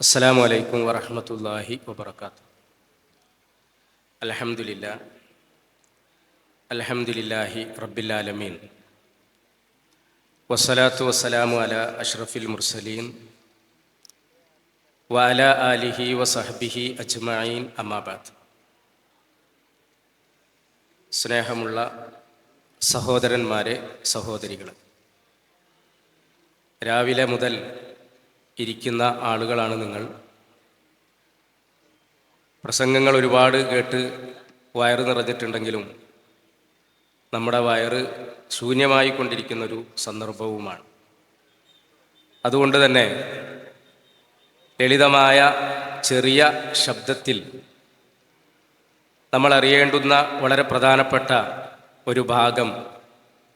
അസ്സാം വലൈക്കും വറഹമത്തല്ലാഹി വബർക്കാത്തു അലഹമുല്ല അലഹമുല്ലാഹി റബ്ബിലാലമീൻ വസ്സലാത്തു വസ്സലാമു അല അഷ്റഫിൽ മുർസലീൻ. വഅല ആലിഹി വസഹബിഹി അജ്മായിൻ അമാബാദ് സ്നേഹമുള്ള സഹോദരന്മാരെ സഹോദരികൾ രാവിലെ മുതൽ ഇരിക്കുന്ന ആളുകളാണ് നിങ്ങൾ. പ്രസംഗങ്ങൾ ഒരുപാട് കേട്ട് വയറ് നിറഞ്ഞിട്ടുണ്ടെങ്കിലും നമ്മുടെ വയറ് ശൂന്യമായി കൊണ്ടിരിക്കുന്ന ഒരു സന്ദർഭവുമാണ്. അതുകൊണ്ട് തന്നെ ലളിതമായ ചെറിയ ശബ്ദത്തിൽ നമ്മൾ അറിയേണ്ടുന്ന വളരെ പ്രധാനപ്പെട്ട ഒരു ഭാഗം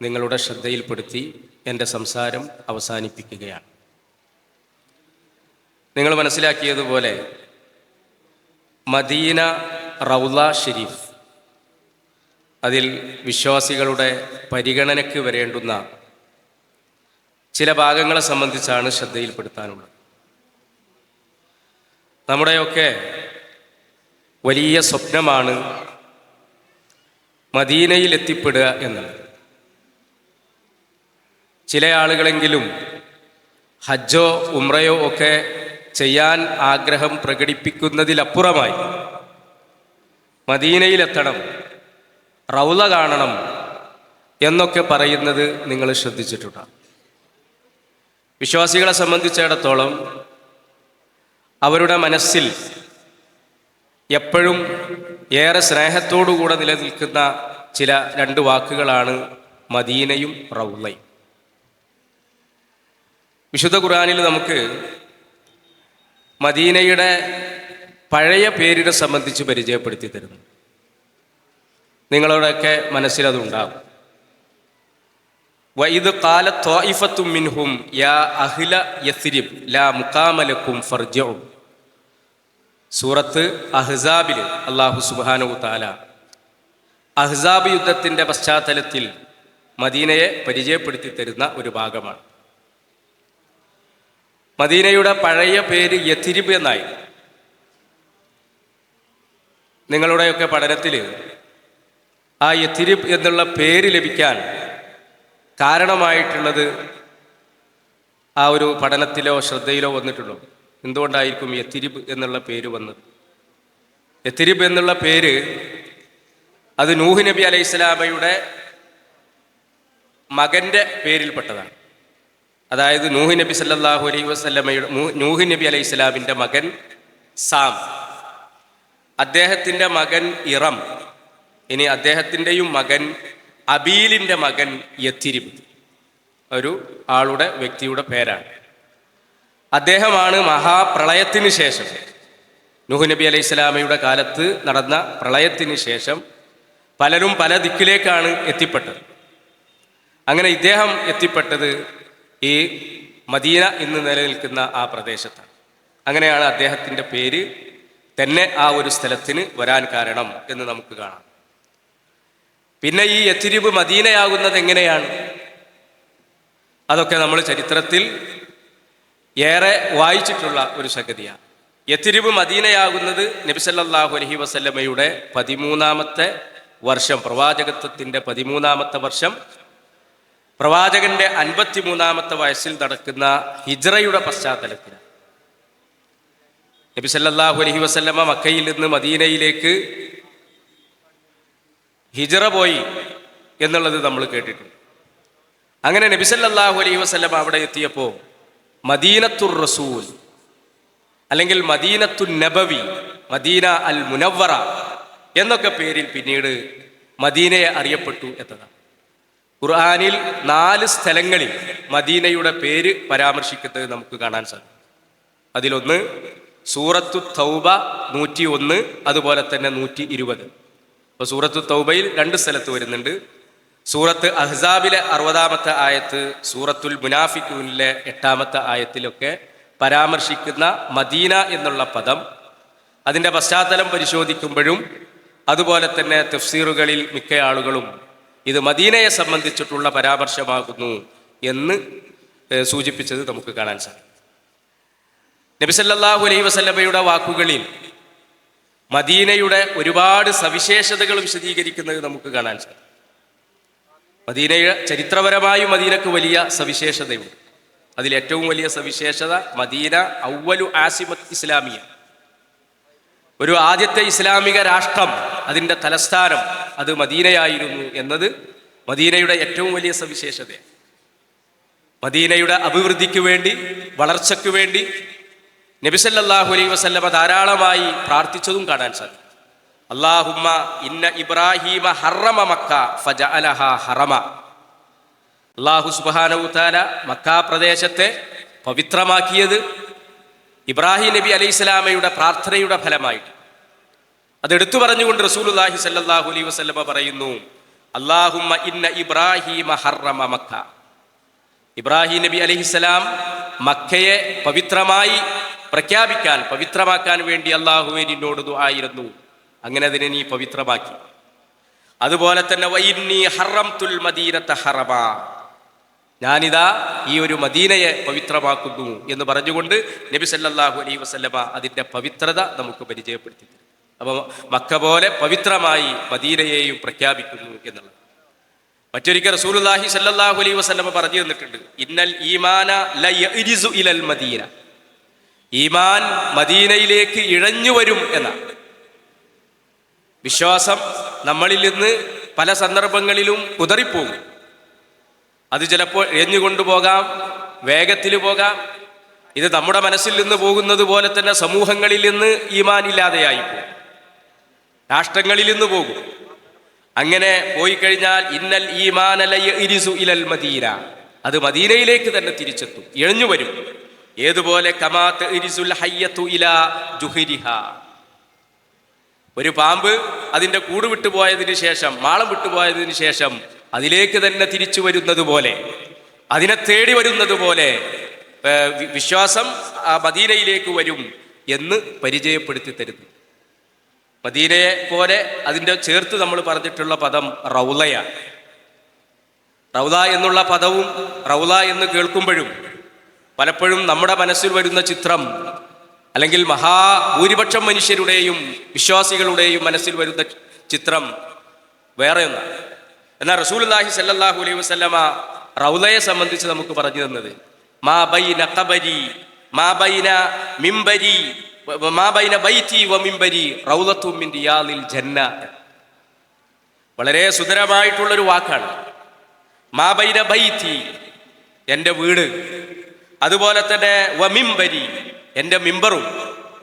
നിങ്ങളുടെ ശ്രദ്ധയിൽപ്പെടുത്തി എന്റെ സംസാരം അവസാനിപ്പിക്കുകയാണ്. നിങ്ങൾ മനസ്സിലാക്കിയതുപോലെ മദീന റൗല ഷെരീഫ് അതിൽ വിശ്വാസികളുടെ പരിഗണനയ്ക്ക് വരേണ്ടുന്ന ചില ഭാഗങ്ങളെ സംബന്ധിച്ചാണ് ശ്രദ്ധയിൽപ്പെടുത്താനുള്ളത്. നമ്മുടെയൊക്കെ വലിയ സ്വപ്നമാണ് മദീനയിൽ എത്തിപ്പെടുക എന്നുള്ളത്. ചില ആളുകളെങ്കിലും ഹജ്ജോ ഉമ്രയോ ഒക്കെ ചെയ്യാൻ ആഗ്രഹം പ്രകടിപ്പിക്കുന്നതിലപ്പുറമായി മദീനയിലെത്തണം റൗല കാണണം എന്നൊക്കെ പറയുന്നത് നിങ്ങൾ ശ്രദ്ധിച്ചിട്ടുണ്ട്? വിശ്വാസികളെ സംബന്ധിച്ചിടത്തോളം അവരുടെ മനസ്സിൽ എപ്പോഴും ഏറെ സ്നേഹത്തോടുകൂടെ നിലനിൽക്കുന്ന ചില രണ്ട് വാക്കുകളാണ് മദീനയും റൗലയും വിശുദ്ധ ഖുർആനിൽ നമുക്ക് മദീനയുടെ പഴയ പേരിനെ സംബന്ധിച്ച് പരിചയപ്പെടുത്തി തരുന്നു. നിങ്ങളോടൊക്കെ മനസ്സിലതുണ്ടാവും വൈദ് കാല ത്വായിഫത്തും മിൻഹും യാ അഹ്ല യസ്രിബ് ലാ മുക്കാമലക്കും ഫർജവും സൂറത്ത് അഹ്സാബിൽ അള്ളാഹു സുബാനു താല അഹ്സാബ് യുദ്ധത്തിന്റെ പശ്ചാത്തലത്തിൽ മദീനയെ പരിചയപ്പെടുത്തി തരുന്ന ഒരു ഭാഗമാണ്. മദീനയുടെ പഴയ പേര് യത്തിരിബ് എന്നായി. നിങ്ങളുടെയൊക്കെ പഠനത്തിൽ ആ യത്തിരിബ് എന്നുള്ള പേര് ലഭിക്കാൻ കാരണമായിട്ടുള്ളത് ആ ഒരു പഠനത്തിലോ ശ്രദ്ധയിലോ വന്നിട്ടുള്ളൂ. എന്തുകൊണ്ടായിരിക്കും യത്തിരിബ് എന്നുള്ള പേര് വന്നത്? യത്തിരിബ് എന്നുള്ള പേര് അത് നൂഹ് നബി അലൈഹി സ്വലാമയുടെ മകന്റെ പേരിൽപ്പെട്ടതാണ്. അതായത് നൂഹ് നബി സല്ലാഹു അലൈഹി വസ്ലമയുടെ നൂഹ് നബി അലൈഹി സ്വലാമിന്റെ മകൻ സാം. അദ്ദേഹത്തിന്റെ മകൻ ഇറം. ഇനി അദ്ദേഹത്തിന്റെയും മകൻ അബീലിന്റെ മകൻ യത്തിരിബ്. ഒരു ആളുടെ വ്യക്തിയുടെ പേരാണ്. അദ്ദേഹമാണ് മഹാപ്രളയത്തിന് ശേഷം നൂഹ് നബി അലൈഹി സ്വലാമയുടെ കാലത്ത് നടന്ന പ്രളയത്തിന് ശേഷം പലരും പല ദിക്കിലേക്കാണ് എത്തിപ്പെട്ടത്. അങ്ങനെ ഇദ്ദേഹം എത്തിപ്പെട്ടത് ഈ മദീന ഇന്ന് നിലനിൽക്കുന്ന ആ പ്രദേശത്താണ്. അങ്ങനെയാണ് അദ്ദേഹത്തിന്റെ പേര് തന്നെ ആ ഒരു സ്ഥലത്തിന് വരാൻ കാരണം എന്ന് നമുക്ക് കാണാം. പിന്നെ ഈ എത്തിരിവ് മദീനയാകുന്നത് എങ്ങനെയാണ്? അതൊക്കെ നമ്മൾ ചരിത്രത്തിൽ ഏറെ വായിച്ചിട്ടുള്ള ഒരു സംഗതിയാണ്. എത്തിരിവ് മദീനയാകുന്നത് നബിസല്ലാഹു അലഹി വസല്ലമയുടെ പതിമൂന്നാമത്തെ വർഷം പ്രവാചകത്വത്തിന്റെ പതിമൂന്നാമത്തെ വർഷം പ്രവാചകന്റെ അൻപത്തിമൂന്നാമത്തെ വയസ്സിൽ നടക്കുന്ന ഹിജ്റയുടെ പശ്ചാത്തലത്തിൽ നബി സല്ലല്ലാഹു അലൈഹി വസല്ലമ മക്കയിൽ നിന്ന് മദീനയിലേക്ക് ഹിജ്റ പോയി എന്നുള്ളത് നമ്മൾ കേട്ടിട്ടുണ്ട്. അങ്ങനെ നബി സല്ലല്ലാഹു അലൈഹി വസല്ലമ അവിടെ എത്തിയപ്പോൾ മദീനത്തുർ റസൂൽ അല്ലെങ്കിൽ മദീനത്തു നബവി മദീന അൽ മുനവറ എന്നൊക്കെ പേരിൽ പിന്നീട് മദീനയെ അറിയപ്പെട്ടു എന്നതാണ്. ഖുർആാനിൽ നാല് സ്ഥലങ്ങളിൽ മദീനയുടെ പേര് പരാമർശിക്കുന്നത് നമുക്ക് കാണാൻ സാധിക്കും. അതിലൊന്ന് സൂറത്തു തൗബ നൂറ്റി ഒന്ന് അതുപോലെ തന്നെ നൂറ്റി ഇരുപത് അപ്പോൾ സൂറത്തു തൗബയിൽ രണ്ട് സ്ഥലത്ത് വരുന്നുണ്ട്. സൂറത്ത് അഹ്സാബിലെ അറുപതാമത്തെ ആയത്ത് സൂറത്തുൽ മുനാഫിക്കൂനിലെ എട്ടാമത്തെ ആയത്തിലൊക്കെ പരാമർശിക്കുന്ന മദീന എന്നുള്ള പദം. അതിന്റെ പശ്ചാത്തലം പരിശോധിക്കുമ്പോഴും അതുപോലെ തന്നെ തഫ്സീറുകളിൽ മിക്ക ആളുകളും ഇത് മദീനയെ സംബന്ധിച്ചിട്ടുള്ള പരാമർശമാകുന്നു എന്ന് സൂചിപ്പിച്ചത് നമുക്ക് കാണാൻ സാധിക്കും. നബിസല്ലാഹു അലൈ വസല്ലമയുടെ വാക്കുകളിൽ മദീനയുടെ ഒരുപാട് സവിശേഷതകൾ വിശദീകരിക്കുന്നത് നമുക്ക് കാണാൻ സാധിക്കും. മദീനയുടെ ചരിത്രപരമായും മദീനക്ക് വലിയ സവിശേഷതയുണ്ട്. അതിൽ ഏറ്റവും വലിയ സവിശേഷത മദീന ഔവലു ആസിമത് ഇസ്ലാമിയ. ഒരു ആദ്യത്തെ ഇസ്ലാമിക രാഷ്ട്രം അതിന്റെ തലസ്ഥാനം അത് മദീനയായിരുന്നു എന്നത് മദീനയുടെ ഏറ്റവും വലിയ സവിശേഷത. മദീനയുടെ അഭിവൃദ്ധിക്ക് വേണ്ടി വളർച്ചയ്ക്ക് വേണ്ടി നബിസല്ലാഹു അലൈ വസല്ലമ ധാരാളമായി പ്രാർത്ഥിച്ചതും കാണാൻ സാധിക്കും. അള്ളാഹുമ്മ ഇന്ന ഇബ്രാഹീമ ഹറമ മക്ക ഫജ അലഹ ഹറമ അള്ളാഹു സുബാനവുത്താല മക്ക പ്രദേശത്തെ പവിത്രമാക്കിയത് ഇബ്രാഹിം നബി അലൈഹി സ്വലാമയുടെ പ്രാർത്ഥനയുടെ ഫലമായിട്ട്. അതെടുത്തു പറഞ്ഞുകൊണ്ട് റസൂലുല്ലാഹി സല്ലാഹു അലൈഹി വസല്ലമ പറയുന്നു അള്ളാഹുമ്മ ഇന്ന ഇബ്രാഹിമ ഹറമ മക്ക. ഇബ്രാഹിം നബി അലഹിസ്സലാം മക്കയെ പവിത്രമായി പ്രഖ്യാപിക്കാൻ പവിത്രമാക്കാൻ വേണ്ടി അള്ളാഹുവെ നിന്നോട് ആയിരുന്നു അങ്ങനെ അതിനെ നീ പവിത്രമാക്കി. അതുപോലെ തന്നെ ഞാനിതാ ഈ ഒരു മദീനയെ പവിത്രമാക്കുന്നു എന്ന് പറഞ്ഞുകൊണ്ട് നബി സല്ലാഹു അലൈ വസല്ലമ അതിന്റെ പവിത്രത നമുക്ക് പരിചയപ്പെടുത്തി തരും. അപ്പോൾ മക്ക പോലെ പവിത്രമായി മദീനയെയും പ്രഖ്യാപിക്കുന്നു എന്നുള്ളത്. മറ്റൊരിക്കൽ റസൂലുള്ളാഹി സല്ലല്ലാഹു അലൈഹി വസല്ലമ പറഞ്ഞു തന്നിട്ടുണ്ട് ഇന്നൽ ഈമാന ഇലൽ മദീന. ഈമാൻ മദീനയിലേക്ക് ഇഴഞ്ഞു വരും എന്നാണ്. വിശ്വാസം നമ്മളിൽ നിന്ന് പല സന്ദർഭങ്ങളിലും കുതറിപ്പോകും. അത് ചിലപ്പോൾ ഇഴഞ്ഞു പോകാം വേഗത്തിൽ പോകാം. ഇത് നമ്മുടെ മനസ്സിൽ നിന്ന് പോകുന്നത് പോലെ തന്നെ സമൂഹങ്ങളിൽ നിന്ന് ഈമാൻ ഇല്ലാതെയായി പോകും. രാഷ്ട്രങ്ങളിൽ നിന്ന് പോകും. അങ്ങനെ പോയി കഴിഞ്ഞാൽ ഇന്നൽ ഈമാനലയ ഇരിസു ഇലൽ മദീന. അത് മദീനയിലേക്ക് തന്നെ തിരിച്ചെത്തും. ഇഴഞ്ഞു വരും. ഏതുപോലെ കമാത്ത് ഇരിസുൽ ഹയ്യത്തു ഇല ജുഹിരിഹ. ഒരു പാമ്പ് അതിന്റെ കൂട് വിട്ടുപോയതിനു ശേഷം മാളം വിട്ടുപോയതിനു ശേഷം അതിലേക്ക് തന്നെ തിരിച്ചു വരുന്നത് പോലെ അതിനെ തേടി വരുന്നത് പോലെ വിശ്വാസം ആ മദീനയിലേക്ക് വരും എന്ന് പരിചയപ്പെടുത്തി തരുന്നു. മദീനയെ പോലെ അതിന്റെ ചേർത്ത് നമ്മൾ പറഞ്ഞിട്ടുള്ള പദം റൗലയാണ് റൗല എന്നുള്ള പദവും റൗല എന്ന് കേൾക്കുമ്പോഴും പലപ്പോഴും നമ്മുടെ മനസ്സിൽ വരുന്ന ചിത്രം അല്ലെങ്കിൽ മഹാഭൂരിപക്ഷം മനുഷ്യരുടെയും വിശ്വാസികളുടെയും മനസ്സിൽ വരുന്ന ചിത്രം വേറെ ഒന്നാണ്. എന്നാൽ റസൂലുള്ളാഹി സല്ലാഹു അലൈഹി വസല്ലമ റൗലയെ സംബന്ധിച്ച് നമുക്ക് പറഞ്ഞു തന്നത് മാ ബൈന ഖബരി മാ ബൈന മിംബരി. വളരെ സുന്ദരമായിട്ടുള്ളൊരു വാക്കാണ്. മാബൈന ബൈതി എന്റെ വീട്. അതുപോലെ തന്നെ വമിംബരി മിംബരി എന്റെ മിമ്പറും.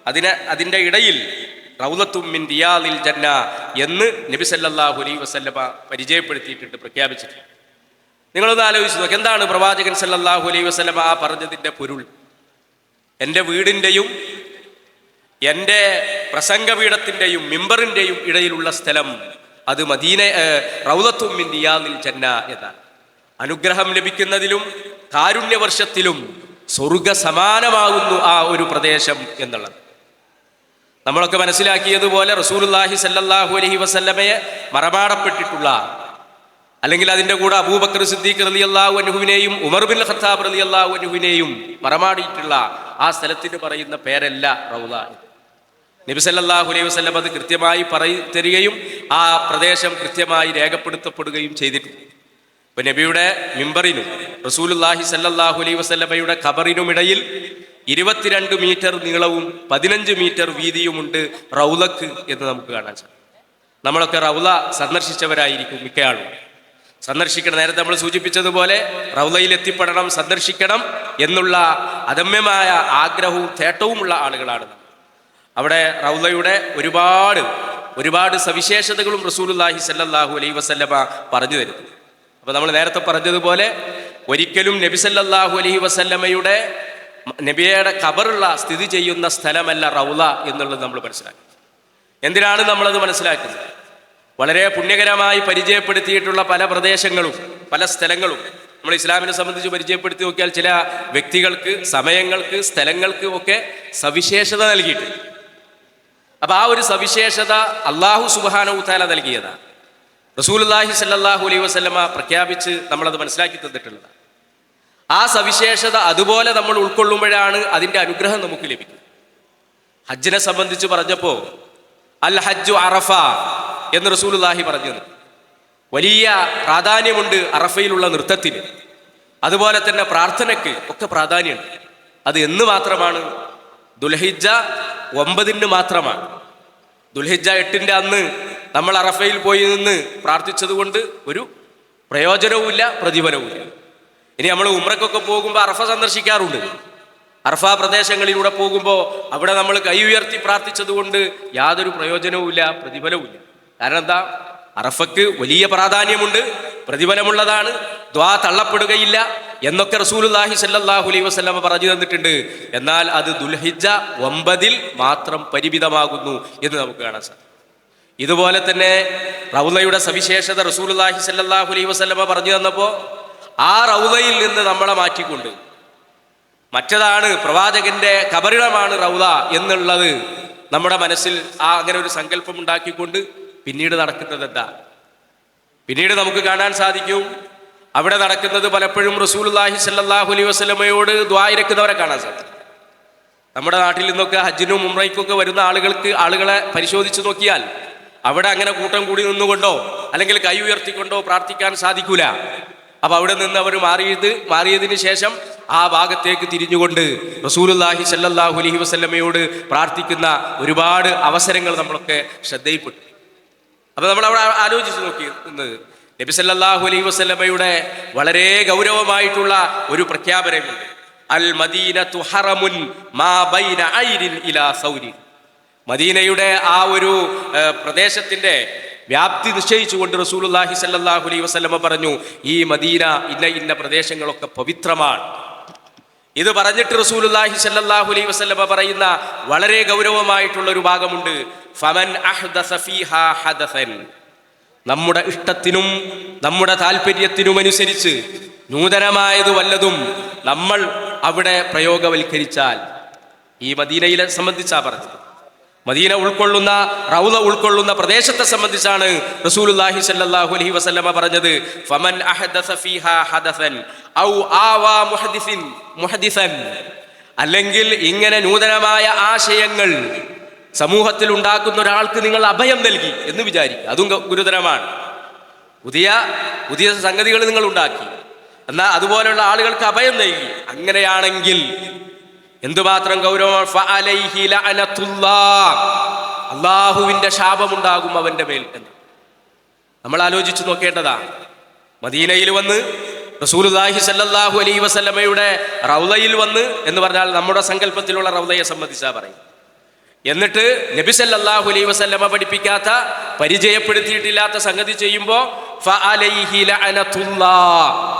അതിന് അതിന്റെ ഇടയിൽ റൗലത്തും മിൻ ജന്ന എന്ന് നബി സല്ലല്ലാഹു അലൈഹി വസല്ലമ പരിചയപ്പെടുത്തിയിട്ടുണ്ട് പ്രഖ്യാപിച്ചിട്ടുണ്ട്. നിങ്ങളൊന്ന് ആലോചിച്ച് നോക്കി എന്താണ് പ്രവാചകൻ സല്ലല്ലാഹു അലൈഹി വസല്ലമ ആ പറഞ്ഞതിന്റെ പൊരുൾ? എന്റെ വീടിന്റെയും എന്റെ പ്രസംഗപീഠത്തിന്റെയും മിമ്പറിന്റെയും ഇടയിലുള്ള സ്ഥലം അത് മദീന റൗദത്തും മിൻ റിയാദിൽ ജന്ന എന്നാണ്. അനുഗ്രഹം ലഭിക്കുന്നതിലും കാരുണ്യവർഷത്തിലും സ്വർഗ സമാനമാകുന്നു ആ ഒരു പ്രദേശം എന്നുള്ളത്. നമ്മളൊക്കെ മനസ്സിലാക്കിയതുപോലെ റസൂലുള്ളാഹി സല്ലാഹു അലഹി വസല്ലമയെ മറമാടപ്പെട്ടിട്ടുള്ള അല്ലെങ്കിൽ അതിന്റെ കൂടെ അബൂബക്കർ സിദ്ദീഖ് റലി അള്ളാഹു അനുഹുവിനെയും ഉമർ ബിൻ ഖത്താബ് റലി അള്ളാഹു അനുഹുവിനെയും മറമാടിയിട്ടുള്ള ആ സ്ഥലത്തിന് പറയുന്ന പേരല്ല റൗദ നബി സല്ലല്ലാഹു അലൈഹി വസ്ലം അത് കൃത്യമായി പറയി തരികയും ആ പ്രദേശം കൃത്യമായി രേഖപ്പെടുത്തപ്പെടുകയും ചെയ്തിട്ടുണ്ട്. ഇപ്പൊ നബിയുടെ മിമ്പറിനും റസൂലുല്ലാഹി സല്ലല്ലാഹു അലൈഹി വസല്ലമയുടെ ഖബറിനും ഇടയിൽ ഇരുപത്തിരണ്ട് മീറ്റർ നീളവും പതിനഞ്ച് മീറ്റർ വീതിയുമുണ്ട് റൗലക്ക് എന്ന് നമുക്ക് കാണാൻ സാധിക്കും. നമ്മളൊക്കെ റൗല സന്ദർശിച്ചവരായിരിക്കും മിക്കയാളും. സന്ദർശിക്കണം നേരത്തെ നമ്മൾ സൂചിപ്പിച്ചതുപോലെ റൗലയിൽ എത്തിപ്പെടണം സന്ദർശിക്കണം എന്നുള്ള അദമ്യമായ ആഗ്രഹവും തേട്ടവുമുള്ള ആളുകളാണ് നമ്മൾ. അവിടെ റൗലയുടെ ഒരുപാട് ഒരുപാട് സവിശേഷതകളും റസൂലുല്ലാഹി സല്ലാഹു അലൈ വസല്ലമ പറഞ്ഞു തരുന്നു. അപ്പോൾ നമ്മൾ നേരത്തെ പറഞ്ഞതുപോലെ ഒരിക്കലും നബി സല്ലാഹു അലൈഹി വസല്ലമയുടെ നബിയുടെ ഖബറുള്ള സ്ഥിതി ചെയ്യുന്ന സ്ഥലമല്ല റൗല എന്നുള്ളത് നമ്മൾ മനസ്സിലാക്കി. എന്തിനാണ് നമ്മളത് മനസ്സിലാക്കുന്നത്? വളരെ പുണ്യകരമായി പരിചയപ്പെടുത്തിയിട്ടുള്ള പല പ്രദേശങ്ങളും പല സ്ഥലങ്ങളും. നമ്മൾ ഇസ്ലാമിനെ സംബന്ധിച്ച് പരിചയപ്പെടുത്തി നോക്കിയാൽ ചില വ്യക്തികൾക്ക് സമയങ്ങൾക്ക് സ്ഥലങ്ങൾക്ക് ഒക്കെ സവിശേഷത നൽകിയിട്ടുണ്ട്. അപ്പൊ ആ ഒരു സവിശേഷത അള്ളാഹു സുബാനു താല നൽകിയതാണ്. റസൂലുല്ലാഹി സല്ലാഹു അലൈഹി വസ്ലമ പ്രഖ്യാപിച്ച് നമ്മളത് മനസ്സിലാക്കി തന്നിട്ടുള്ളതാണ്. ആ സവിശേഷത അതുപോലെ നമ്മൾ ഉൾക്കൊള്ളുമ്പോഴാണ് അതിന്റെ അനുഗ്രഹം നമുക്ക് ലഭിക്കുന്നത് ഹജ്ജിനെ സംബന്ധിച്ച് പറഞ്ഞപ്പോൾ അൽ ഹജ്ജു അറഫ എന്ന് റസൂലുല്ലാഹി പറഞ്ഞു വലിയ പ്രാധാന്യമുണ്ട് അറഫയിലുള്ള നൃത്തത്തിന്. അതുപോലെ തന്നെ പ്രാർത്ഥനയ്ക്ക് ഒക്കെ പ്രാധാന്യമുണ്ട്. അത് എന്ന് മാത്രമാണ് ദുൽഹിജ ഒമ്പതിന് മാത്രമാണ്. ദുൽഹിജ എട്ടിന്റെ അന്ന് നമ്മൾ അറഫയിൽ പോയി നിന്ന് പ്രാർത്ഥിച്ചത് കൊണ്ട് ഒരു പ്രയോജനവുമില്ല പ്രതിഫലവുമില്ല. ഇനി നമ്മൾ ഉമ്രക്കൊക്കെ പോകുമ്പോൾ അറഫ സന്ദർശിക്കാറുണ്ട്. അർഫ പ്രദേശങ്ങളിലൂടെ പോകുമ്പോൾ അവിടെ നമ്മൾ കൈ ഉയർത്തി പ്രാർത്ഥിച്ചത് കൊണ്ട് യാതൊരു പ്രയോജനവുമില്ല പ്രതിഫലവുമില്ല. കാരണം എന്താ? അറഫക്ക് വലിയ പ്രാധാന്യമുണ്ട് പ്രതിഫലമുള്ളതാണ് ദ്വാ തള്ളപ്പെടുകയില്ല എന്നൊക്കെ റസൂലുല്ലാഹി സല്ലാഹു അലൈഹി വസ്ലമ പറഞ്ഞു തന്നിട്ടുണ്ട്. എന്നാൽ അത് ദുൽഹിജ ഒമ്പതിൽ മാത്രം പരിമിതമാകുന്നു എന്ന് നമുക്ക് കാണാൻ സാധിക്കും. ഇതുപോലെ തന്നെ റൗലയുടെ സവിശേഷത റസൂലുല്ലാഹി സല്ലാഹു അലൈഹി വസ്ലമ പറഞ്ഞു തന്നപ്പോൾ ആ റൗലയിൽ നിന്ന് നമ്മളെ മാറ്റിക്കൊണ്ട് മറ്റതാണ് പ്രവാചകന്റെ കബറിടമാണ് റൗല എന്നുള്ളത് നമ്മുടെ മനസ്സിൽ ആ അങ്ങനെ ഒരു സങ്കല്പം ഉണ്ടാക്കിക്കൊണ്ട് പിന്നീട് നടക്കുന്നത് എന്താ? പിന്നീട് നമുക്ക് കാണാൻ സാധിക്കും. അവിടെ നടക്കുന്നത് പലപ്പോഴും റസൂൽഹി സല്ലാഹു അലൈഹി വസ്ലമയോട് ദ്വായിരക്കുന്നവരെ കാണാൻ സാധിക്കും. നമ്മുടെ നാട്ടിൽ നിന്നൊക്കെ ഹജ്ജിനും ഉംറയ്ക്കൊക്കെ വരുന്ന ആളുകൾക്ക് ആളുകളെ പരിശോധിച്ച് നോക്കിയാൽ അവിടെ അങ്ങനെ കൂട്ടം കൂടി നിന്നുകൊണ്ടോ അല്ലെങ്കിൽ കൈ ഉയർത്തിക്കൊണ്ടോ പ്രാർത്ഥിക്കാൻ സാധിക്കൂല. അപ്പൊ അവിടെ നിന്ന് അവർ മാറിയത് മാറിയതിന് ശേഷം ആ ഭാഗത്തേക്ക് തിരിഞ്ഞുകൊണ്ട് റസൂലുല്ലാഹി സല്ലാഹു അലൈഹി വസ്ലമയോട് പ്രാർത്ഥിക്കുന്ന ഒരുപാട് അവസരങ്ങൾ നമ്മളൊക്കെ ശ്രദ്ധയിൽപ്പെട്ടു. അപ്പൊ നമ്മൾ അവിടെ ആലോചിച്ച് നോക്കി ഇന്ന് നബി സല്ലല്ലാഹു അലൈഹി വസല്ലമയുടെ വളരെ ഗൗരവമായിട്ടുള്ള ഒരു പ്രഖ്യാപനമുണ്ട്. അൽ മദീനത്തു തുഹറമുൻ മാ ബൈന ഇലാ മദീനയുടെ ആ ഒരു പ്രദേശത്തിന്റെ വ്യാപ്തി നിശ്ചയിച്ചുകൊണ്ട് റസൂലുള്ളാഹി സല്ലാഹു അലൈ വസ്ലമ പറഞ്ഞു ഈ മദീന ഇന്ന ഇന്ന പ്രദേശങ്ങളൊക്കെ പവിത്രമാണ്. ഇത് പറഞ്ഞിട്ട് റസൂലുള്ളാഹി സല്ലല്ലാഹു അലൈഹി വസല്ലമ പറയുന്ന വളരെ ഗൗരവമായിട്ടുള്ള ഒരു ഭാഗമുണ്ട്. ഫമൻ ഹദസൻ. നമ്മുടെ ഇഷ്ടത്തിനും നമ്മുടെ താല്പര്യത്തിനും അനുസരിച്ച് നൂതനമായത് വല്ലതും നമ്മൾ അവിടെ പ്രയോഗവൽക്കരിച്ചാൽ ഈ മദീനയിലെ സംബന്ധിച്ചാ പറഞ്ഞത്. മദീന ഉൾക്കൊള്ളുന്ന റൗദ ഉൾക്കൊള്ളുന്ന പ്രദേശത്തെ സംബന്ധിച്ചാണ് റസൂലുള്ളാഹി സല്ലല്ലാഹു അലൈഹി വസല്ലമ പറഞ്ഞത് ഫമൻ അഹദസ ഫീഹാ ഹദസൻ ഔ ആവാ മുഹദിസിൻ മുഹദിസൻ. അല്ലെങ്കിൽ ഇങ്ങനെ നൂതനമായ ആശയങ്ങൾ സമൂഹത്തിൽ ഉണ്ടാക്കുന്ന ഒരാൾക്ക് നിങ്ങൾ അഭയം നൽകി എന്ന് വിചാരിക്കുക. അതും ഗുരുതരമാണ്. പുതിയ പുതിയ സംഗതികൾ നിങ്ങൾ ഉണ്ടാക്കി. എന്നാൽ അതുപോലെയുള്ള ആളുകൾക്ക് അഭയം നൽകി. അങ്ങനെയാണെങ്കിൽ എന്തുമാത്രം ഗൗരവമാണ്. അള്ളാഹുവിന്റെ ശാപമുണ്ടാകും അവന്റെ മേൽ എന്ന്. നമ്മൾ ആലോചിച്ചു നോക്കേണ്ടതാ. മദീനയിൽ വന്ന് റസൂലുല്ലാഹി സല്ലല്ലാഹു അലൈഹി വസല്ലമയുടെ റൗലയിൽ വന്ന് എന്ന് പറഞ്ഞാൽ നമ്മുടെ സങ്കല്പത്തിലുള്ള റൗലയെ സംബന്ധിച്ചാ പറയും എന്നിട്ട് നബി സല്ലല്ലാഹു അലൈഹി വസല്ലമ പഠിപ്പിക്കാത്ത പരിചയപ്പെടുത്തിയിട്ടില്ലാത്ത സംഗതി ചെയ്യുമ്പോൾ.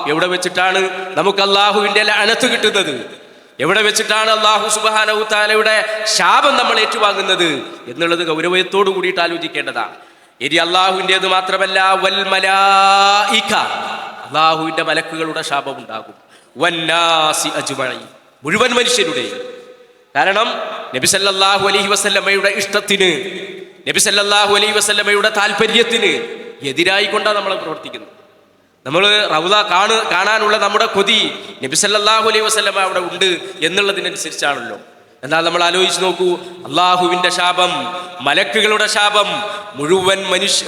എവിടെ വെച്ചിട്ടാണ് നമുക്ക് അള്ളാഹുവിന്റെ ലഅനത്ത് കിട്ടുന്നത്? എവിടെ വെച്ചിട്ടാണ് അള്ളാഹു സുബ്ഹാനഹു താലയുടെ ശാപം നമ്മൾ ഏറ്റുവാങ്ങുന്നത് എന്നുള്ളത് ഗൗരവത്തോടു കൂടിയിട്ട് ആലോചിക്കേണ്ടതാണ്. ഇനി അള്ളാഹുവിന്റെത് മാത്രമല്ല വൽ മലായിക മലക്കുകളുടെ ശാപം ഉണ്ടാകും വന്നാസി അജ്മഈൻ മുഴുവൻ മനുഷ്യരുടെ കാരണം നബിസല്ലാഹു അലഹി വസല്ലമ്മയുടെ ഇഷ്ടത്തിന് നബിസല്ലാഹു അലൈഹി വസല്ലമയുടെ താല്പര്യത്തിന് എതിരായി കൊണ്ടാണ് നമ്മൾ പ്രവർത്തിക്കുന്നത്. നമ്മൾ റൗദ കാണു കാണാനുള്ള നമ്മുടെ കൊതി നബിസല്ലാഹു അലൈഹി വസല്ലമ അവിടെ ഉണ്ട് എന്നുള്ളതിനനുസരിച്ചാണല്ലോ. എന്നാൽ നമ്മൾ ആലോചിച്ച് നോക്കൂ അള്ളാഹുവിന്റെ ശാപം മലക്കുകളുടെ ശാപം മുഴുവൻ മനുഷ്യ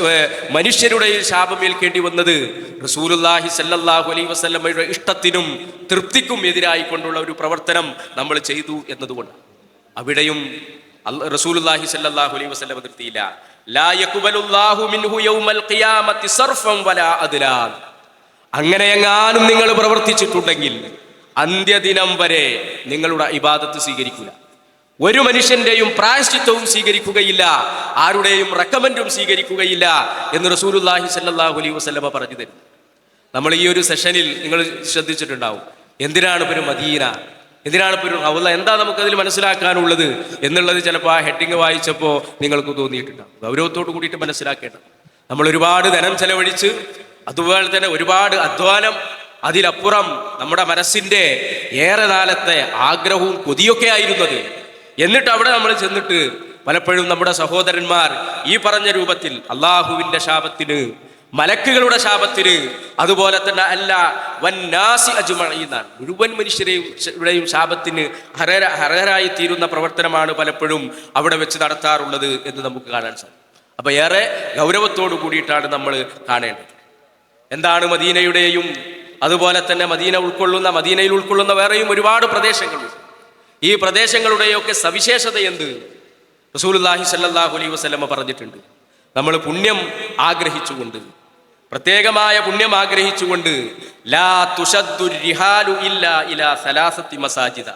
മനുഷ്യരുടെ ശാപം ഏൽക്കേണ്ടി വന്നത് റസൂലുല്ലാഹി സല്ലല്ലാഹു അലൈഹി വസല്ലമയുടെ ഇഷ്ടത്തിനും തൃപ്തിക്കും എതിരായി കൊണ്ടുള്ള ഒരു പ്രവർത്തനം നമ്മൾ ചെയ്തു എന്നതുകൊണ്ട്. അവിടെയും റസൂലുല്ലാഹി സല്ലല്ലാഹു അലൈഹി വസല്ലം നിർത്തിയില്ല ലാ മിൻഹു യൗമൽ ഖിയാമത്തി വലാ അങ്ങനെ എങ്ങാനും നിങ്ങൾ പ്രവർത്തിച്ചിട്ടുണ്ടെങ്കിൽ അന്ത്യദിനം വരെ നിങ്ങളുടെ ഇബാദത്ത് സ്വീകരിക്കില്ല. ഒരു മനുഷ്യന്റെയും പ്രായശ്ചിത്വവും സ്വീകരിക്കുകയില്ല ആരുടെയും റെക്കമെൻഡും സ്വീകരിക്കുകയില്ല എന്ന് റസൂലുല്ലാഹി സല്ലല്ലാഹു അലൈഹി വസല്ലമ പറഞ്ഞു തരും. നമ്മൾ ഈ ഒരു സെഷനിൽ നിങ്ങൾ ശ്രദ്ധിച്ചിട്ടുണ്ടാവും എന്തിനാണ് ഇപ്പൊ മദീന? എന്തിനാണ് ഇപ്പൊ റൗല എന്താ നമുക്കതിൽ മനസ്സിലാക്കാനുള്ളത് എന്നുള്ളത് ചിലപ്പോൾ ആ ഹെഡിങ് വായിച്ചപ്പോൾ നിങ്ങൾക്ക് തോന്നിയിട്ടുണ്ടാവും. ഗൗരവത്തോട് കൂടിയിട്ട് മനസ്സിലാക്കേണ്ടത്. നമ്മൾ ഒരുപാട് ധനം ചെലവഴിച്ച് അതുപോലെ തന്നെ ഒരുപാട് അധ്വാനം അതിലപ്പുറം നമ്മുടെ മനസ്സിന്റെ ഏറെ കാലത്തെ ആഗ്രഹവും കൊതിയൊക്കെ ആയിരുന്നത്. എന്നിട്ട് അവിടെ നമ്മൾ ചെന്നിട്ട് പലപ്പോഴും നമ്മുടെ സഹോദരന്മാർ ഈ പറഞ്ഞ രൂപത്തിൽ അള്ളാഹുവിന്റെ ശാപത്തിന് മലക്കുകളുടെ ശാപത്തിന് അതുപോലെ തന്നെ അല്ല വന്നാസി അജുമഴയുന്ന മുഴുവൻ മനുഷ്യരെയും ശാപത്തിന് ഹരര ഹരഹരായി തീരുന്ന പ്രവർത്തനമാണ് പലപ്പോഴും അവിടെ വെച്ച് നടത്താറുള്ളത് എന്ന് നമുക്ക് കാണാൻ സാധിക്കും. അപ്പൊ ഏറെ ഗൗരവത്തോടു കൂടിയിട്ടാണ് നമ്മൾ കാണേണ്ടത്. എന്താണ് മദീനയുടെയും അതുപോലെ തന്നെ മദീന ഉൾക്കൊള്ളുന്ന മദീനയിൽ ഉൾക്കൊള്ളുന്ന വേറെയും ഒരുപാട് പ്രദേശങ്ങളുണ്ട് ഈ പ്രദേശങ്ങളുടെയൊക്കെ സവിശേഷത എന്ത്? റസൂലുല്ലാഹി സല്ലാഹു അലൈ വസ്ലമ പറഞ്ഞിട്ടുണ്ട്. നമ്മൾ പുണ്യം ആഗ്രഹിച്ചുകൊണ്ട് പ്രത്യേകമായ പുണ്യം ആഗ്രഹിച്ചുകൊണ്ട് ലാ തുഷദ്ദു റിഹാലു ഇല്ലാ ഇലാ സലാസത്തി മസാജിദ.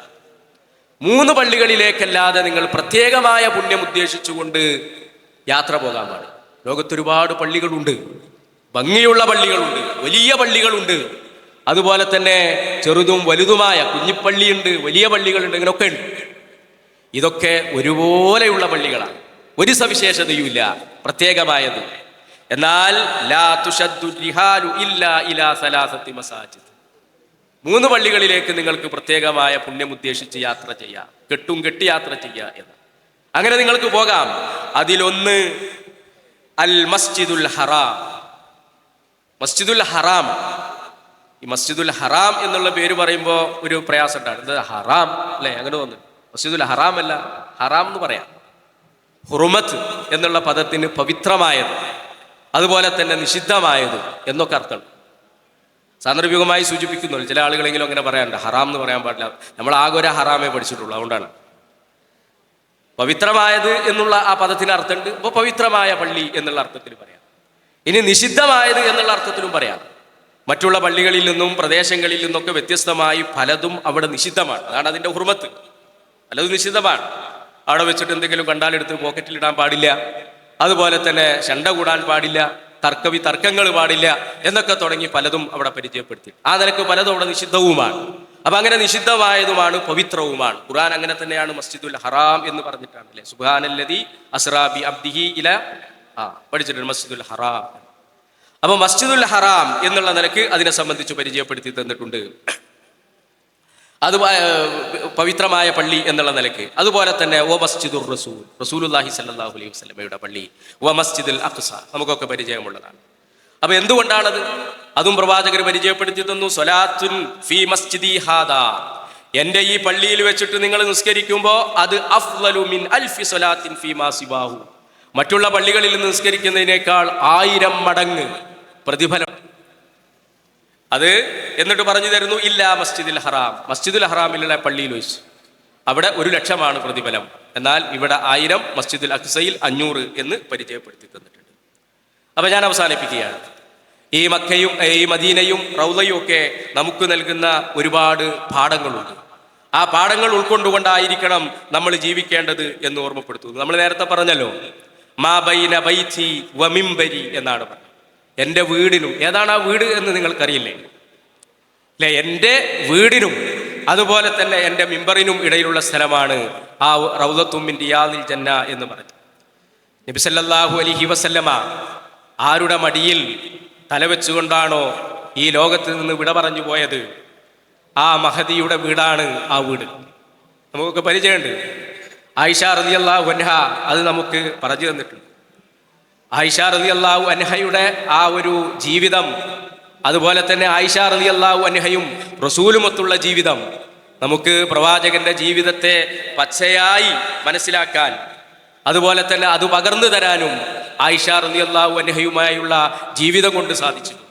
മൂന്ന് പള്ളികളിലേക്കല്ലാതെ നിങ്ങൾ പ്രത്യേകമായ പുണ്യം ഉദ്ദേശിച്ചുകൊണ്ട് യാത്ര പോകാൻ പാടില്ല. ലോകത്തൊരുപാട് പള്ളികളുണ്ട്. ഭംഗിയുള്ള പള്ളികളുണ്ട് വലിയ പള്ളികളുണ്ട്. അതുപോലെ തന്നെ ചെറുതും വലുതുമായ കുഞ്ഞിപ്പള്ളിയുണ്ട് വലിയ പള്ളികളുണ്ട് ഇങ്ങനെയൊക്കെ ഉണ്ട്. ഇതൊക്കെ ഒരുപോലെയുള്ള പള്ളികളാണ്. ഒരു സവിശേഷതയുമില്ല പ്രത്യേകമായത്. എന്നാൽ മൂന്ന് പള്ളികളിലേക്ക് നിങ്ങൾക്ക് പ്രത്യേകമായ പുണ്യം ഉദ്ദേശിച്ച് യാത്ര ചെയ്യാം കെട്ടും കെട്ടി യാത്ര ചെയ്യുക എന്ന്. അങ്ങനെ നിങ്ങൾക്ക് പോകാം. അതിലൊന്ന് അൽ മസ്ജിദുൽ ഹറാം. മസ്ജിദുൽ ഹറാം. ഈ മസ്ജിദുൽ ഹറാം എന്നുള്ള പേര് പറയുമ്പോൾ ഒരു പ്രയാസം ഉണ്ടാണ് ഇത് ഹറാം അല്ലേ? അങ്ങനെ തോന്നുന്നു. മസ്ജിദുൽ ഹറാം അല്ല ഹറാം എന്ന് പറയാം. ഹുറുമത്ത് എന്നുള്ള പദത്തിന് പവിത്രമായത് അതുപോലെ തന്നെ നിഷിദ്ധമായത് എന്നൊക്കെ അർത്ഥം. സാന്ദർഭികമായി സൂചിപ്പിക്കുന്നു ചില ആളുകളെങ്കിലും അങ്ങനെ പറയാറുണ്ട്. ഹറാം എന്ന് പറയാൻ പാടില്ല. നമ്മൾ ആകെ ഒരു ഹറാമേ പഠിച്ചിട്ടുള്ളൂ അതുകൊണ്ടാണ്. പവിത്രമായത് എന്നുള്ള ആ പദത്തിന് അർത്ഥമുണ്ട്. അപ്പോൾ പവിത്രമായ പള്ളി എന്നുള്ള അർത്ഥത്തിൽ പറയാം. ഇനി നിഷിദ്ധമായത് എന്നുള്ള അർത്ഥത്തിലും പറയാം. മറ്റുള്ള പള്ളികളിൽ നിന്നും പ്രദേശങ്ങളിൽ നിന്നൊക്കെ വ്യത്യസ്തമായി പലതും അവിടെ നിഷിദ്ധമാണ്. അതാണ് അതിന്റെ ഹുർമത്ത്. പലതും നിഷിദ്ധമാണ്. അവിടെ വെച്ചിട്ട് എന്തെങ്കിലും കണ്ടാലെടുത്ത് പോക്കറ്റിൽ ഇടാൻ പാടില്ല. അതുപോലെ തന്നെ ശണ്ട കൂടാൻ പാടില്ല. തർക്കവി തർക്കങ്ങൾ പാടില്ല. എന്നൊക്കെ തുടങ്ങി പലതും അവിടെ പരിചയപ്പെടുത്തി. ആ നിലയ്ക്ക് പലതും അവിടെ നിഷിദ്ധവുമാണ്. അപ്പൊ അങ്ങനെ നിഷിദ്ധമായതുമാണ് പവിത്രവുമാണ്. ഖുർആൻ അങ്ങനെ തന്നെയാണ് മസ്ജിദുൽ ഹറാം എന്ന് പറഞ്ഞിട്ടാണ് അല്ലെ? സുബാനല്ലതി അസ്രാബി അബ്ദിഹി ഇല ആ പഠിച്ചിട്ടുണ്ട് മസ്ജിദുൽ ഹറാം. അപ്പൊ മസ്ജിദുൽ ഹറാം എന്നുള്ള നിലയ്ക്ക് അതിനെ സംബന്ധിച്ച് പരിചയപ്പെടുത്തി തന്നിട്ടുണ്ട്. അത് പവിത്രമായ പള്ളി എന്നുള്ള നിലയ്ക്ക്. അതുപോലെ തന്നെ ഓ മസ്ജിദുർ റസൂൽ റസൂലുല്ലാഹി സല്ലാഹു അലൈഹി വസ്ലമയുടെ പള്ളി ഓ മസ്ജിദുൽ അഖ്സ നമുക്കൊക്കെ പരിചയമുള്ളതാണ്. അപ്പൊ എന്തുകൊണ്ടാണത്? അതും പ്രവാചകർ പരിചയപ്പെടുത്തി തന്നു സൊലാത്തുൻ ഫി മസ്ജിദി ഹാദ. എന്റെ ഈ പള്ളിയിൽ വെച്ചിട്ട് നിങ്ങൾ നിസ്കരിക്കുമ്പോൾ അത് അഫ്ളലു മിൻ അൽഫി സൊലാത്തിൻ ഫി മാ സിവാഹു. മറ്റുള്ള പള്ളികളിൽ നിസ്കരിക്കുന്നതിനേക്കാൾ ആയിരം മടങ്ങ് പ്രതിഫലം. അത് എന്നിട്ട് പറഞ്ഞു തരുന്നു ഇല്ല മസ്ജിദുൽ ഹറാം. മസ്ജിദുൽ ഹറാമിലുള്ള പള്ളിയിൽ വെച്ച്. അവിടെ ഒരു ലക്ഷമാണ് പ്രതിഫലം. എന്നാൽ ഇവിടെ ആയിരം മസ്ജിദുൽ അക്സയിൽ അഞ്ഞൂറ് എന്ന് പരിചയപ്പെടുത്തി തന്നിട്ടുണ്ട്. അപ്പൊ ഞാൻ അവസാനിപ്പിക്കുകയാണ്. ഈ മക്കയും ഈ മദീനയും റൗലയും ഒക്കെ നമുക്ക് നൽകുന്ന ഒരുപാട് പാഠങ്ങളുണ്ട്. ആ പാഠങ്ങൾ ഉൾക്കൊണ്ടുകൊണ്ടായിരിക്കണം നമ്മൾ ജീവിക്കേണ്ടത് എന്ന് ഓർമ്മപ്പെടുത്തുന്നു. നമ്മൾ നേരത്തെ പറഞ്ഞല്ലോ മാ ബൈന ബൈത്തി വമിംബരി എന്നാണ് പറഞ്ഞത്. എന്റെ വീടിനും ഏതാണ് ആ വീട് എന്ന് നിങ്ങൾക്കറിയില്ലേ? അല്ലെ എന്റെ വീടിനും അതുപോലെ തന്നെ എന്റെ മിമ്പറിനും ഇടയിലുള്ള സ്ഥലമാണ് ആ റൗദത്തുമ്മിൻ റിയാദിൽ ജന്ന എന്ന് പറഞ്ഞു നബിസല്ലാഹു അലിഹി വസല്ലമ ആരുടെ മടിയിൽ തലവെച്ചുകൊണ്ടാണോ ഈ ലോകത്ത് നിന്ന് വിട പറഞ്ഞു പോയത്? ആ മഹദിയുടെ വീടാണ് ആ വീട്. നമുക്കൊക്കെ പരിചയമുണ്ട്. ആയിഷ റളിയല്ലാഹു അൻഹ അത് നമുക്ക് പറഞ്ഞു തന്നിട്ടുണ്ട്. ആയിഷ റളിയല്ലാഹു അൻഹയുടെ ആ ഒരു ജീവിതം അതുപോലെ തന്നെ ആയിഷ റളിയല്ലാഹു അൻഹയും റസൂലുമൊത്തുള്ള ജീവിതം നമുക്ക് പ്രവാചകന്റെ ജീവിതത്തെ പച്ചയായി മനസ്സിലാക്കാൻ അതുപോലെ തന്നെ അത് പകർന്നു തരാനും ആയിഷ റളിയല്ലാഹു അൻഹയുമായുള്ള ജീവിതം കൊണ്ട് സാധിച്ചിട്ടുണ്ട്.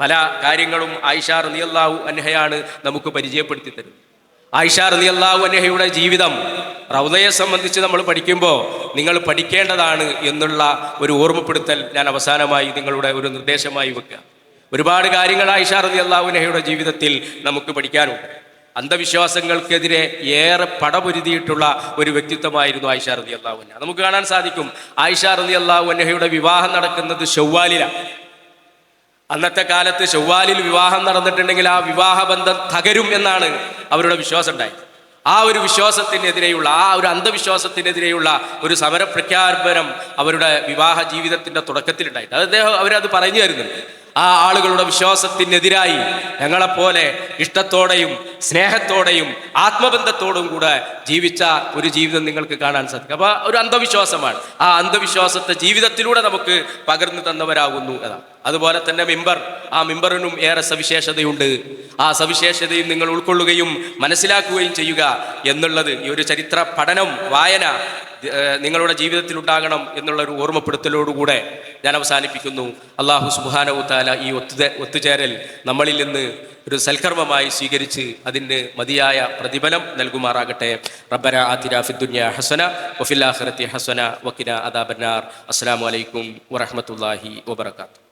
പല കാര്യങ്ങളും ആയിഷ റളിയല്ലാഹു അൻഹയാണ് നമുക്ക് പരിചയപ്പെടുത്തി തരുന്നത്. ആയിഷ റളിയല്ലാഹു അൻഹയുടെ ജീവിതം റൗദയെ സംബന്ധിച്ച് നമ്മൾ പഠിക്കുമ്പോൾ നിങ്ങൾ പഠിക്കേണ്ടതാണ് എന്നുള്ള ഒരു ഓർമ്മപ്പെടുത്തൽ ഞാൻ അവസാനമായി നിങ്ങളുടെ ഒരു നിർദ്ദേശമായി വെക്കുക. ഒരുപാട് കാര്യങ്ങൾ ആയിഷ റളിയല്ലാഹു അൻഹയുടെ ജീവിതത്തിൽ നമുക്ക് പഠിക്കാനുണ്ട്. അന്ധവിശ്വാസങ്ങൾക്കെതിരെ ഏറെ പടപൊരുതിയിട്ടുള്ള ഒരു വ്യക്തിത്വമായിരുന്നു ആയിഷ റളിയല്ലാഹു അൻഹ. നമുക്ക് കാണാൻ സാധിക്കും ആയിഷ റളിയല്ലാഹു അൻഹയുടെ വിവാഹം നടക്കുന്നത് ഷവ്വാലിലാണ് അന്നത്തെ കാലത്ത് ചൊവ്വാലിൽ വിവാഹം നടന്നിട്ടുണ്ടെങ്കിൽ ആ വിവാഹബന്ധം തകരും എന്നാണ് അവരുടെ വിശ്വാസം ഉണ്ടായത് ആ ഒരു വിശ്വാസത്തിനെതിരെയുള്ള ആ ഒരു അന്ധവിശ്വാസത്തിനെതിരെയുള്ള ഒരു സമരപ്രഖ്യാപനം അവരുടെ വിവാഹ ജീവിതത്തിന്റെ തുടക്കത്തിലുണ്ടായിട്ട് അദ്ദേഹം അവരത് പറഞ്ഞു തരുന്നുണ്ട്. ആ ആളുകളുടെ വിശ്വാസത്തിനെതിരായി ഞങ്ങളെപ്പോലെ ഇഷ്ടത്തോടെയും സ്നേഹത്തോടെയും ആത്മബന്ധത്തോടും കൂടെ ജീവിച്ച ഒരു ജീവിതം നിങ്ങൾക്ക് കാണാൻ സാധിക്കും. അപ്പൊ ഒരു അന്ധവിശ്വാസമാണ്. ആ അന്ധവിശ്വാസത്തെ ജീവിതത്തിലൂടെ നമുക്ക് പകർന്നു തന്നവരാകുന്നു എന്നാണ്. അതുപോലെ തന്നെ മിമ്പർ. ആ മിമ്പറിനും ഏറെ സവിശേഷതയുണ്ട്. ആ സവിശേഷതയും നിങ്ങൾ ഉൾക്കൊള്ളുകയും മനസ്സിലാക്കുകയും ചെയ്യുക എന്നുള്ളത് ഈ ഒരു ചരിത്ര പഠനം വായന നിങ്ങളുടെ ജീവിതത്തിൽ ഉണ്ടാകണം എന്നുള്ള ഒരു ഓർമ്മപ്പെടുത്തലോടുകൂടെ ഞാൻ അവസാനിപ്പിക്കുന്നു. അള്ളാഹു സുബാനവു താല ഈ ഒത്തു ഒത്തുചേരൽ നമ്മളിൽ നിന്ന് ഒരു സൽക്കർമ്മമായി സ്വീകരിച്ച് അതിന് മതിയായ പ്രതിഫലം നൽകുമാറാകട്ടെ. റബ്ബന ആതിരാഫിദ്ദുന്യ ഹസന വഫിൽ ആഖിറതി ഹസന വക്കിന അദാബന്നാർ. അസ്സാം വലൈക്കും വറഹ്മത്തുള്ളാഹി വബറകാതുഹു.